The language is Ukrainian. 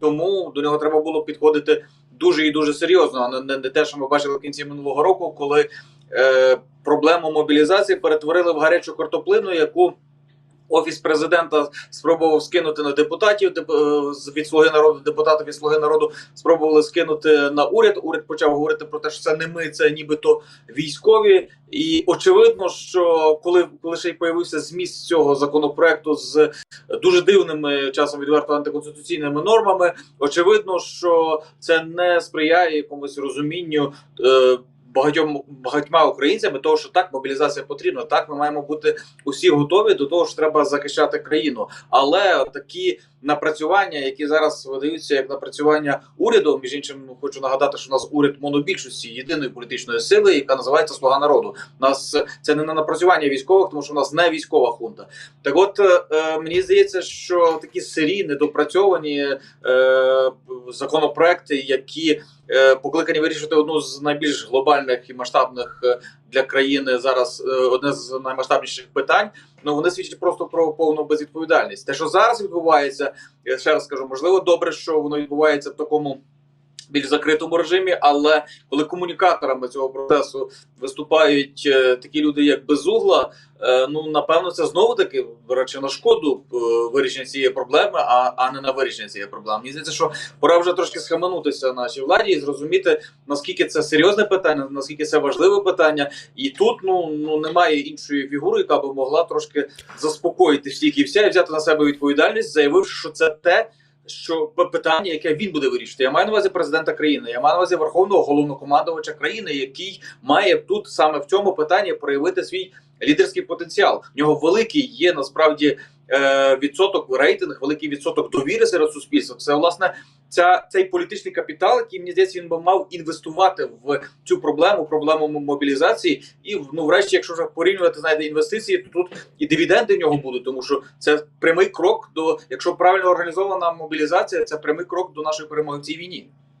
Тому до нього треба було підходити дуже і дуже серйозно, а не, не те, що ми бачили в кінці минулого року, коли е, проблему мобілізації перетворили в гарячу картоплину, яку офіс президента спробував скинути на депутатів деп- е, від слуги народу, депутатів від слуги народу спробували скинути на уряд. Уряд почав говорити про те, що це не ми, це нібито військові. І очевидно, що коли, ще й появився зміст цього законопроекту з дуже дивними часом відверто антиконституційними нормами, очевидно, що це не сприяє якомусь розумінню. Е, Багатьом багатьма українцями того, що так мобілізація потрібна, так ми маємо бути усі готові до того, що треба захищати країну. Але такі напрацювання, які зараз видаються як напрацювання уряду, між іншим, ну, хочу нагадати, що у нас уряд монобільшості єдиної політичної сили, яка називається Слуга народу. У нас це не на напрацювання військових, тому що у нас не військова хунта. Так, от е, е, мені здається, що такі сирі недопрацьовані е, законопроекти, які е, покликані вирішити одну з найбільш глобальних і масштабних е, для країни зараз е, одне з наймасштабніших питань. Ну вони свідчать просто про повну безвідповідальність. Те, що зараз відбувається, я ще раз скажу, можливо, добре, що воно відбувається в такому. Більш закритому режимі, але коли комунікаторами цього процесу виступають е, такі люди, як Безугла, е, ну напевно, це знову таки речі, на шкоду е, вирішення цієї проблеми, а, а не на вирішення цієї проблеми. Мені здається, що пора вже трошки схаменутися нашій владі і зрозуміти наскільки це серйозне питання, наскільки це важливе питання, і тут ну ну немає іншої фігури, яка би могла трошки заспокоїти всіх і вся і взяти на себе відповідальність, заявивши, що це те. Що питання, яке він буде вирішити, я маю на увазі президента країни, я маю на увазі верховного головнокомандувача країни, який має тут саме в цьому питанні проявити свій лідерський потенціал. В нього великий є насправді е, відсоток рейтинг, великий відсоток довіри серед суспільства. Це власне ця цей політичний капітал, який мені здається, він би мав інвестувати в цю проблему, проблему мобілізації. І ну, врешті, якщо вже порівнювати знаєте, інвестиції, то тут і дивіденди в нього будуть, тому що це прямий крок до, якщо правильно організована мобілізація, це прямий крок до нашої перемоги в цій війні.